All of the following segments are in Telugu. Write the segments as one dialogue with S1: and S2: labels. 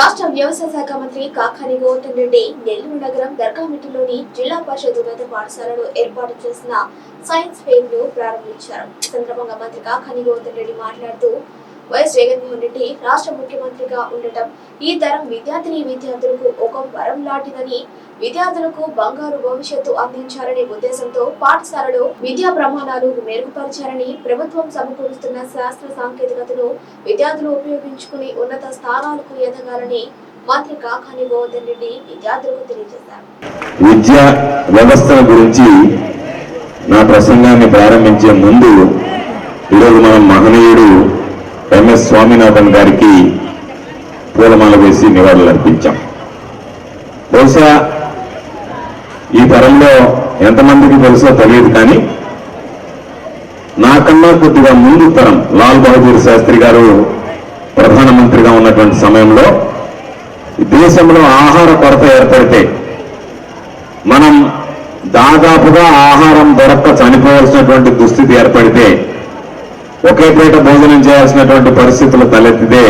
S1: రాష్ట్ర వ్యవసాయ శాఖ మంత్రి కాకాని గౌతమ్ రెడ్డి నెల్లూరు నగరం దర్గామిట్టిలోని జిల్లా పరిషత్ ఉన్నత పాఠశాలలో ఏర్పాటు చేసిన సైన్స్ ఫెయిర్ను ప్రారంభించారు. ఈ సందర్భంగా మంత్రి కాకాని గౌతమ్ రెడ్డి మాట్లాడుతూ వైఎస్ జగన్మోహన్ రెడ్డి రాష్ట్ర ముఖ్యమంత్రిగా ఉండటం. ఈ తరం విద్యార్థిని విద్యార్థులకు ఒక వరం లాంటిదని విద్యార్థులకు బంగారు భవిష్యత్తు అందించాలనే ఉద్దేశంతో పాఠశాలలో విద్యా ప్రమాణాలు మెరుగుపరచాలని ప్రభుత్వం సమకూరుస్తున్న శాస్త్ర సాంకేతికతను విద్యార్థులు ఉపయోగించుకుని ఉన్నత స్థానాలకు ఎదగాలని మంత్రి కాకాని గోవర్ధన్ రెడ్డి విద్యార్థులకు తెలియజేశారు.
S2: విద్యా వ్యవస్థ గురించి నా ప్రసంగాన్ని ప్రారంభించే ముందు ఈరోజు మనం మహనీయుడు ఎంఎస్ స్వామినాథన్ గారికి పూలమాల వేసి నివాళులు అర్పించాం. బహుశా ఈ తరంలో ఎంతమందికి తెలుసో తెలియదు కానీ నాకన్నా కొద్దిగా ముందు తరం లాల్ బహదూర్ శాస్త్రి గారు ప్రధానమంత్రిగా ఉన్నటువంటి సమయంలో దేశంలో ఆహార కొరత ఏర్పడితే మనం దాదాపుగా ఆహారం దొరక్క చనిపోవాల్సినటువంటి దుస్థితి ఏర్పడితే ఒకే పీట భోజనం చేయాల్సినటువంటి పరిస్థితులు తలెత్తితే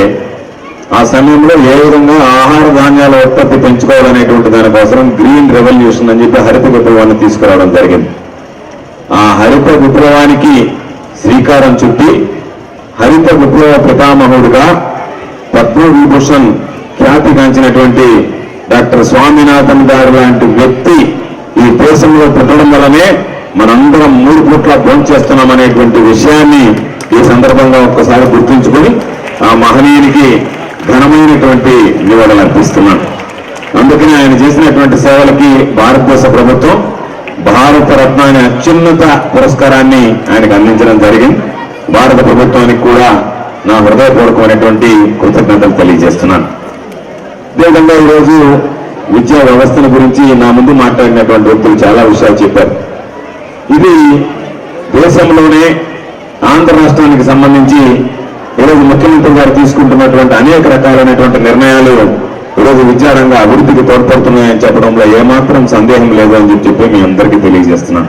S2: ఆ సమయంలో ఏ విధంగా ఆహార ధాన్యాల ఉత్పత్తి పెంచుకోవాలనేటువంటి దానికోసం గ్రీన్ రెవల్యూషన్ అని చెప్పి హరిత విప్లవాన్ని తీసుకురావడం జరిగింది. ఆ హరిత విప్లవానికి శ్రీకారం చుట్టి హరిత విప్లవ పితామహుడుగా పద్మవిభూషణ్ ఖ్యాతిగాంచినటువంటి డాక్టర్ స్వామినాథన్ గారు లాంటి వ్యక్తి ఈ దేశంలో పుట్టడం వల్లనే మనందరం మూడు పూట్ల భోంచేస్తున్నాం అనేటువంటి విషయాన్ని ఈ సందర్భంగా ఒక్కసారి గుర్తుంచుకొని ఆ మహనీయునికి ఘనమైనటువంటి నివాళులు అర్పిస్తున్నాను. అందుకని ఆయన చేసినటువంటి సేవలకి భారతదేశ ప్రభుత్వం భారతరత్న అనే అత్యున్నత పురస్కారాన్ని ఆయనకు అందించడం జరిగింది. భారత ప్రభుత్వానికి కూడా నా హృదయపూర్వకమైనటువంటి కృతజ్ఞతలు తెలియజేస్తున్నాను. అదేవిధంగా ఈరోజు విద్యా వ్యవస్థల గురించి నా ముందు మాట్లాడినటువంటి వ్యక్తులు చాలా విషయాలు చెప్పారు. ఇది దేశంలోనే దానికి సంబంధించి ఈరోజు ముఖ్యమంత్రి గారు తీసుకుంటున్నటువంటి అనేక రకాలైనటువంటి నిర్ణయాలు ఈరోజు విద్యారంగ అభివృద్ధికి తోడ్పడుతున్నాయని చెప్పడంలో ఏమాత్రం సందేహం లేదు అని చెప్పి మీ అందరికీ తెలియజేస్తున్నాను.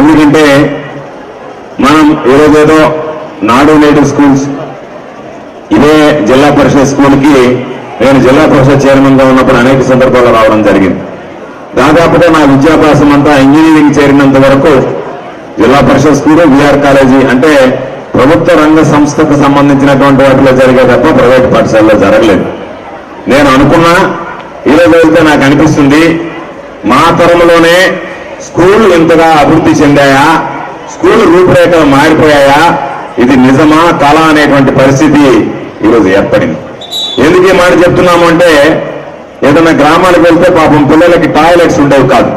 S2: ఎందుకంటే మనం ఈరోజేదో నాడు నేడు స్కూల్స్ ఇదే జిల్లా పరిషత్ స్కూల్కి నేను జిల్లా పరిషత్ చైర్మన్గా ఉన్నప్పుడు అనేక సందర్భాల్లో రావడం జరిగింది. దాదాపుగా నా విద్యాభ్యాసం అంతా ఇంజనీరింగ్ చేరినంత వరకు జిల్లా పరిషత్ స్కూల్ విఆర్ కాలేజీ అంటే ప్రభుత్వ రంగ సంస్థకు సంబంధించినటువంటి వాటిలో జరిగే తప్ప ప్రైవేట్ పాఠశాలలో జరగలేదు. నేను అనుకున్నా ఈరోజు వెళ్తే నాకు అనిపిస్తుంది మా తరంలోనే స్కూల్ ఇంతగా అభివృద్ధి చెందాయా? స్కూల్ రూపురేఖలు మారిపోయాయా? ఇది నిజమా కళ అనేటువంటి పరిస్థితి ఈరోజు ఏర్పడింది. ఎందుకు ఈ మాట చెప్తున్నాము అంటే ఏదైనా గ్రామాలకు వెళ్తే పాపం పిల్లలకి టాయిలెట్స్ ఉండేవి కాదు.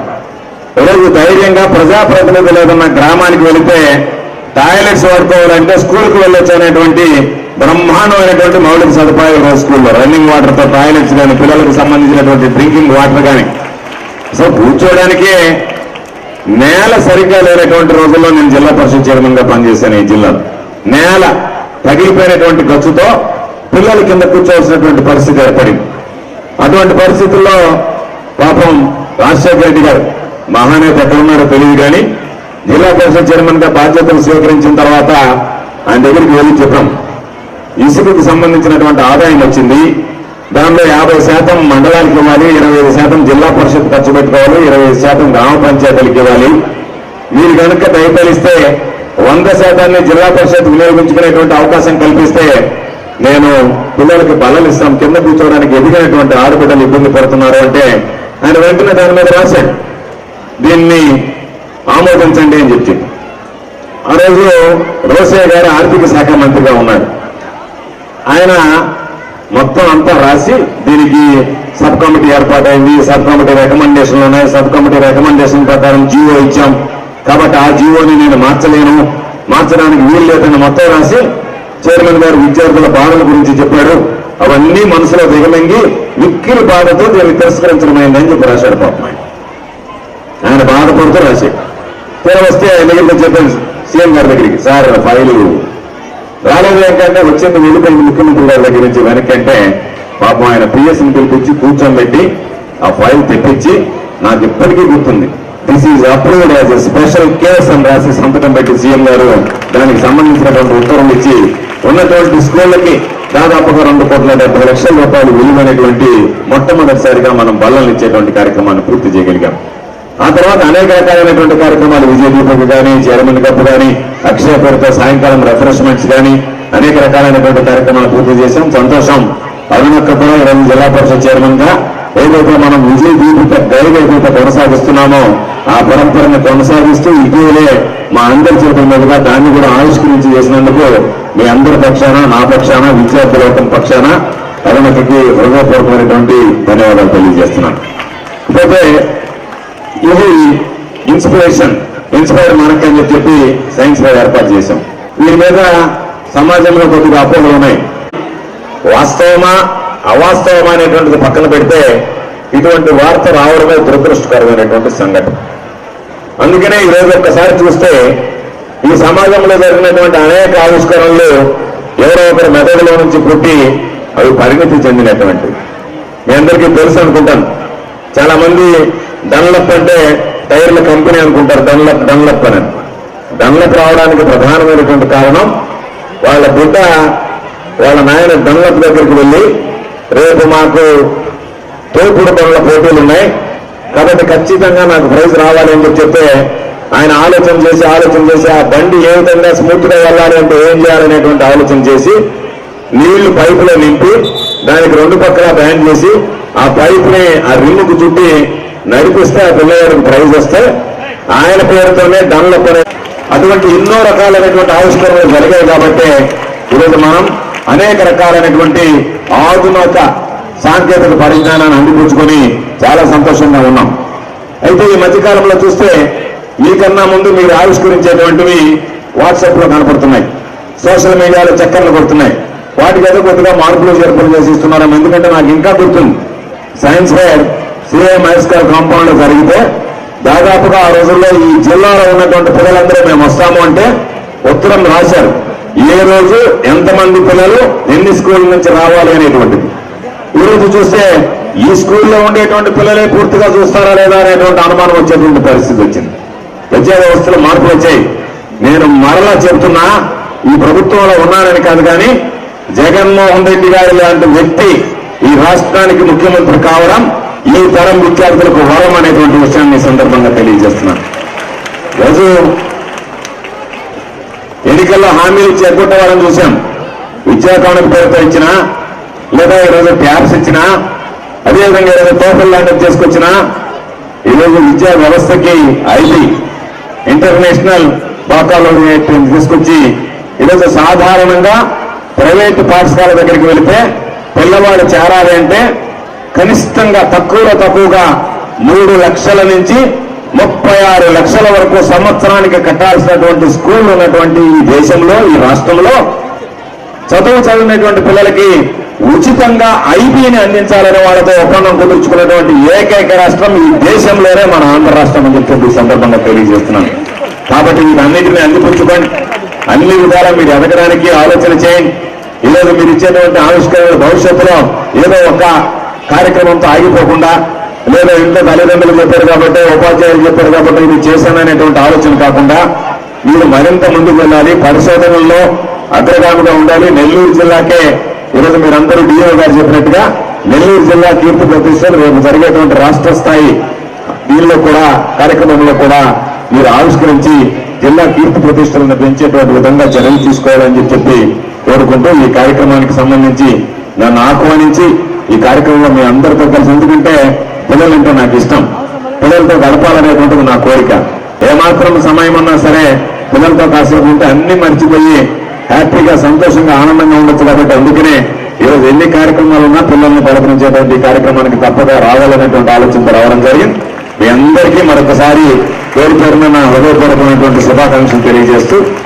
S2: ఈరోజు ధైర్యంగా ప్రజాప్రతినిధులు ఏదన్నా గ్రామానికి వెళితే టాయిలెట్స్ వాడుకోవాలంటే స్కూల్కి వెళ్ళొచ్చు అనేటువంటి బ్రహ్మాండమైనటువంటి మౌలిక సదుపాయాలు ఈరోజు స్కూల్లో రన్నింగ్ వాటర్తో టాయిలెట్స్ కానీ పిల్లలకు సంబంధించినటువంటి డ్రింకింగ్ వాటర్ కానీ సో కూర్చోవడానికే నేల సరిగ్గా లేనటువంటి రోజుల్లో నేను జిల్లా పరిషత్ చైర్మన్గా పనిచేశాను ఈ జిల్లాలో నేల తగిలిపోయినటువంటి ఖర్చుతో పిల్లల కింద కూర్చోవలసినటువంటి పరిస్థితి ఏర్పడింది. అటువంటి పరిస్థితుల్లో పాపం రాజశేఖర రెడ్డి గారు మహానేత ఎక్కడున్నారో తెలియదు కానీ జిల్లా పరిషత్ చైర్మన్గా బాధ్యతలు స్వీకరించిన తర్వాత ఆయన దగ్గరికి వెళ్ళి చెప్పాం. ఇసుకకు సంబంధించినటువంటి ఆదాయం వచ్చింది. దానిలో యాభై శాతం మండలానికి ఇవ్వాలి ఇరవై ఐదు శాతం జిల్లా పరిషత్ ఖర్చు పెట్టుకోవాలి ఇరవై ఐదు శాతం గ్రామ పంచాయతీలకు ఇవ్వాలి. మీరు కనుక దయపాలిస్తే వంద శాతాన్ని జిల్లా పరిషత్ వినియోగించుకునేటువంటి అవకాశం కల్పిస్తే నేను పిల్లలకి బలలు ఇస్తాం కింద కూర్చోవడానికి ఎదిగినటువంటి ఆడబిడ్డలు ఇబ్బంది పడుతున్నారు అంటే ఆయన వెంటనే దాని మీద రాశాడు. దీన్ని ఆమోదించండి అని చెప్పి. ఆ రోజు రోసయ్య గారు ఆర్థిక శాఖ మంత్రిగా ఉన్నాడు ఆయన మొత్తం అంతా రాసి దీనికి సబ్ కమిటీ ఏర్పాటైంది. సబ్ కమిటీ రికమెండేషన్లు ఉన్నాయి. సబ్ కమిటీ రికమెండేషన్ ప్రకారం జీవో ఇచ్చాం. కాబట్టి ఆ జీవోని నేను మార్చలేను. మార్చడానికి వీలు లేదని మొత్తం రాసి చైర్మన్ గారు విద్యార్థుల బాధల గురించి చెప్పాడు. అవన్నీ మనసులో దిగమింగి మిక్కిలి బాధతో దీన్ని తిరస్కరించడమైందని చెప్పి రాశాడు పాపం ఆయన. ఆయన బాధపడుతూ రాశాడు. తీరా వస్తే ఆయన దగ్గరికి చెప్పాను సీఎం గారి దగ్గరికి సార్ ఫైలు రాలేదు ఏంటంటే వచ్చింది వెళ్ళిపోయింది ముఖ్యమంత్రి గారి దగ్గర నుంచి వెనక్కి అంటే పాపం ఆయన పిఎస్ని పిలిపించి కూర్చోబెట్టి ఆ ఫైల్ తెప్పించి నాకు ఇప్పటికీ గుర్తుంది. This is approved as a special case అని రాసి సంతకం పెట్టి సీఎం గారు దానికి సంబంధించినటువంటి ఉత్తర్వులు ఇచ్చి ఉన్నటువంటి స్కూళ్ళకి దాదాపుగా రెండు కోట్ల డెబ్బై లక్షల రూపాయలు విలువైనటువంటి మొట్టమొదటిసారిగా మనం బల్లలు ఇచ్చేటువంటి కార్యక్రమాన్ని పూర్తి చేయగలిగాం. ఆ తర్వాత అనేక రకాలైనటువంటి కార్యక్రమాలు విజయ కానీ చైర్మన్ కప్ కానీ అక్షయ పేరుతో సాయంకాలం రిఫ్రెష్మెంట్స్ కానీ అనేక రకాలైనటువంటి కార్యక్రమాలు పూర్తి చేశాం. సంతోషం. అరుణక్క కూడా ఈరోజు జిల్లా పరిషత్ చైర్మన్గా ఏదైతే మనం విజయ దీపిక గైడ్ ఏదైతే కొనసాగిస్తున్నామో ఆ పరంపరను కొనసాగిస్తూ ఇటీవలే మా అందరి చేతుల మీదుగా దాన్ని కూడా ఆవిష్కరించి చేసినందుకు మీ అందరి పక్షాన నా పక్షాన విద్యార్థి లోకం పక్షాన అరుణక్కకి హృదయపూర్వకమైనటువంటి ధన్యవాదాలు తెలియజేస్తున్నాను. ఇకపోతే ఇన్స్పిరేషన్ ఇన్స్పైర్ మనకి అని చెప్పి సైన్స్ ఫైర్ ఏర్పాటు చేశాం. వీరి మీద సమాజంలో కొద్దిగా అపోహలు ఉన్నాయి. వాస్తవమా అవాస్తవమా అనేటువంటిది పక్కన పెడితే ఇటువంటి వార్త రావడమే దురదృష్టకరమైనటువంటి సంఘటన. అందుకనే ఈరోజు ఒక్కసారి చూస్తే ఈ సమాజంలో జరిగినటువంటి అనేక ఆవిష్కరణలు ఎవరో ఒకరి మెదడులో నుంచి పుట్టి అవి పరిణితి చెందినటువంటివి. మీ అందరికీ తెలుసు అనుకుంటాను. చాలా మంది అంటే టైర్ల కంపెనీ అనుకుంటారు డన్లప్ డన్లప్ అని. డన్లప్ రావడానికి ప్రధానమైనటువంటి కారణం వాళ్ళ బిడ్డ వాళ్ళ నాయన డన్లప్ దగ్గరికి వెళ్ళి రేపు మాకు తోపుడు పనుల పోటీలు ఉన్నాయి. కాబట్టి ఖచ్చితంగా నాకు ప్రైజ్ రావాలి అని చెప్తే ఆయన ఆలోచన చేసి ఆలోచన చేసి ఆ బండి ఏ విధంగా స్మూత్గా వెళ్ళాలి అంటే ఏం చేయాలనేటువంటి ఆలోచన చేసి నీళ్ళు పైపులో నింపి దానికి రెండు పక్కల బ్యాండ్ చేసి ఆ పైప్ని ఆ రిమ్ముకు చుట్టి నడిపిస్తే ఆ పిల్లవాడికి ప్రైజ్ వస్తే ఆయన పేరుతోనే డన్లప్ అటువంటి ఎన్నో రకాలైనటువంటి ఆవిష్కరణలు జరిగాయి కాబట్టి ఈరోజు మనం అనేక రకాలైనటువంటి ఆధునిక సాంకేతిక పరిజ్ఞానాన్ని అందిపుచ్చుకొని చాలా సంతోషంగా ఉన్నాం. అయితే ఈ మధ్యకాలంలో చూస్తే మీకన్నా ముందు మీరు ఆవిష్కరించేటువంటివి వాట్సాప్లో కనపడుతున్నాయి. సోషల్ మీడియాలో చక్కర్లు కొడుతున్నాయి. వాటికి ఏదో కొద్దిగా మార్పులు చేర్పులు చేసిస్తున్నాం ఎందుకంటే నాకు ఇంకా గుర్తుంది. Science fair CM high school compound జరిగితే దాదాపుగా ఆ రోజుల్లో ఈ జిల్లాలో ఉన్నటువంటి పిల్లలందరూ మేము వస్తాము అంటే ఉత్తరం రాశారు. ఏ రోజు ఎంతమంది పిల్లలు ఎన్ని స్కూల్ నుంచి రావాలి అనేటువంటిది. ఈరోజు చూస్తే ఈ స్కూల్లో ఉండేటువంటి పిల్లలే పూర్తిగా చూస్తారా లేదా అనేటువంటి అనుమానం వచ్చేటువంటి పరిస్థితి వచ్చింది. విద్యా వ్యవస్థలో మార్పులు వచ్చాయి. నేను మరలా చెప్తున్నా ఈ ప్రభుత్వంలో ఉన్నానని కాదు కానీ జగన్మోహన్ రెడ్డి గారి లాంటి వ్యక్తి ఈ రాష్ట్రానికి ముఖ్యమంత్రి కావడం ఈ తరం విద్యార్థులకు వరం అనేటువంటి విషయాన్ని సందర్భంగా తెలియజేస్తున్నాను. రోజు ఎన్నికల్లో హామీలు ఇచ్చి ఎగ్గొట్టవాలని చూశాం. విద్యా కానుక పేరుతో ఇచ్చినా లేదా ఈరోజు ట్యాబ్స్ ఇచ్చినా అదేవిధంగా ఈరోజు టోఫల్ లాంటివి చేసుకొచ్చినా ఈరోజు విద్యా వ్యవస్థకి ఐటీ ఇంటర్నేషనల్ బాకాలోనేట్ తీసుకొచ్చి ఈరోజు సాధారణంగా ప్రైవేట్ పాఠశాల దగ్గరికి వెళితే పిల్లవాడు చేరాలి అంటే కనిష్టంగా తక్కువలో తక్కువగా మూడు లక్షల నుంచి ముప్పై ఆరు లక్షల వరకు సంవత్సరానికి కట్టాల్సినటువంటి స్కూల్ ఉన్నటువంటి ఈ దేశంలో ఈ రాష్ట్రంలో చదువు చదివినటువంటి పిల్లలకి ఉచితంగా ఐబీని అందించాలని వాళ్ళతో ఒప్పందం కుదుర్చుకున్నటువంటి ఏకైక రాష్ట్రం ఈ దేశంలోనే మన ఆంధ్ర రాష్ట్రం అని చెప్పి ఈ సందర్భంగా తెలియజేస్తున్నాను. కాబట్టి వీటన్నిటిని అందిపుచ్చుకోండి. అన్ని విధాలా మీరు ఎదగడానికి ఆలోచన చేయండి. ఈరోజు మీరు ఇచ్చేటువంటి ఆవిష్కరణలు భవిష్యత్తులో ఏదో ఒక కార్యక్రమంతో ఆగిపోకుండా లేదా ఇంట్లో తల్లిదండ్రులు చెప్పారు కాబట్టి ఉపాధ్యాయులు చెప్పారు కాబట్టి ఇది చేశాననేటువంటి ఆలోచన కాకుండా మీరు మరింత ముందుకు వెళ్ళాలి. పరిశోధనల్లో అగ్రగామిగా ఉండాలి. నెల్లూరు జిల్లాకే ఈరోజు మీరందరూ డిఓ గారు చెప్పినట్టుగా నెల్లూరు జిల్లా కీర్తి ప్రతిష్టలు రేపు జరిగేటువంటి రాష్ట్ర స్థాయి దీనిలో కూడా కార్యక్రమంలో కూడా మీరు ఆవిష్కరించి జిల్లా కీర్తి ప్రతిష్టలను పెంచేటువంటి విధంగా చర్యలు తీసుకోవాలని చెప్పి కోరుకుంటూ ఈ కార్యక్రమానికి సంబంధించి నన్ను ఆహ్వానించి ఈ కార్యక్రమంలో మీ అందరితో కలిసి ఎందుకంటే పిల్లలంటే నాకు ఇష్టం. పిల్లలతో గడపాలనేటువంటిది నా కోరిక. ఏమాత్రం సమయం అన్నా సరే పిల్లలతో కాసేపు ఉంటే అన్ని మర్చిపోయి హ్యాపీగా సంతోషంగా ఆనందంగా ఉండొచ్చు కాబట్టి అందుకనే ఈరోజు ఎన్ని కార్యక్రమాలు ఉన్నా పిల్లల్ని పలకరించేటువంటి ఈ కార్యక్రమానికి తప్పగా రావాలనేటువంటి ఆలోచనతో రావడం జరిగింది. మీ అందరికీ మరొకసారి పేరు పేరున హృదయపూర్వకమైనటువంటి శుభాకాంక్షలు తెలియజేస్తూ